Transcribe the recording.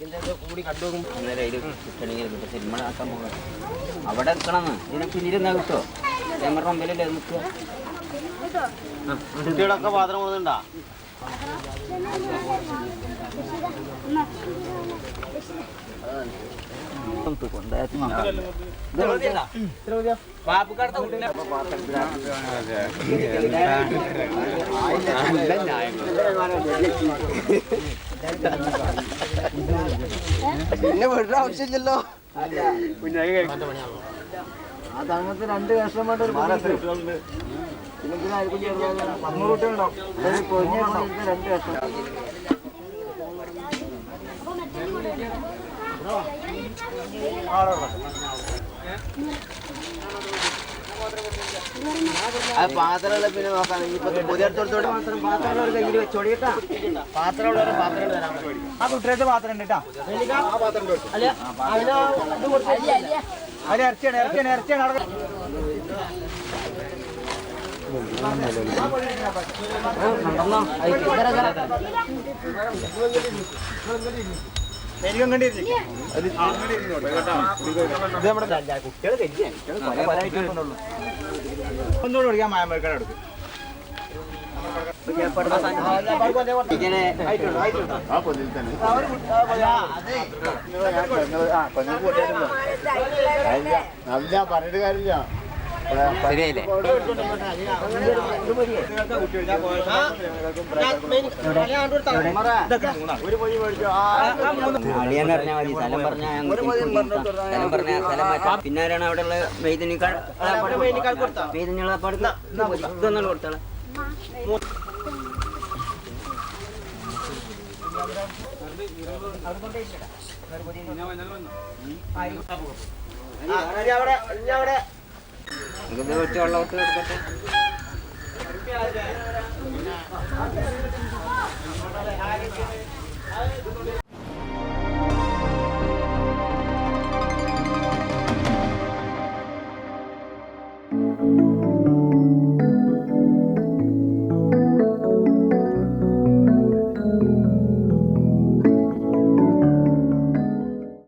കൂടി കണ്ടുപോകും അന്നേരം അതിൽ കിട്ടണമെങ്കിൽ കിട്ടും സിനിമ ആക്കാൻ പോകാം അവിടെ നിൽക്കണം ഇതിനെ പിന്നിരുന്നാ കിട്ടുമോ ക്യാമറ മുമ്പിലല്ലേ നിൽക്കുക. കുട്ടികളൊക്കെ പാത്രം കൊടുക്കുന്നുണ്ടാ പിന്നെ വീട്ടിൽ ആവശ്യമില്ലല്ലോ. ആ തങ്ങത്തെ രണ്ട് കഷ്ടമായിട്ട് ഒരു പിന്നെ ആർക്കും ചെറുതായി പന്നൂറ് രണ്ട് കഷ്ണം. ആ പാത്രമുള്ള പിന്നെ നോക്കാം. ഇപ്പൊ പുതിയ അടുത്തോടെ മാത്രം പാത്രമുള്ള ഒരു കയ്യിൽ വെച്ചോടിയിട്ടാ പാത്രമുള്ള പാത്രം തരാൻ ആ കുട്ടിയുടെ പാത്രം ഉണ്ട് കേട്ടാ. അല്ല ഇറച്ചിയാണ് ഇറച്ചിയാണ് ഇറച്ചിയാണ് അവിടെ. ശരിക്കും ഒന്നുകൂടെ നല്ല പറഞ്ഞിട്ട് കാര്യമില്ല ശരിയായില്ലേ? അളിയെന്ന് പറഞ്ഞാൽ മതി സ്ഥലം പറഞ്ഞാൽ സ്ഥലം പറഞ്ഞ സ്ഥലം മാറ്റാം. പിന്നെ ആരാണ് അവിടെ ഉള്ള മെയ്തനിക്കാൾ മെയ്തനികളെ പാടുന്ന ഇതൊന്നും കൊടുത്താളെ അവിടെ അവിടെ. ഇത് വെച്ച്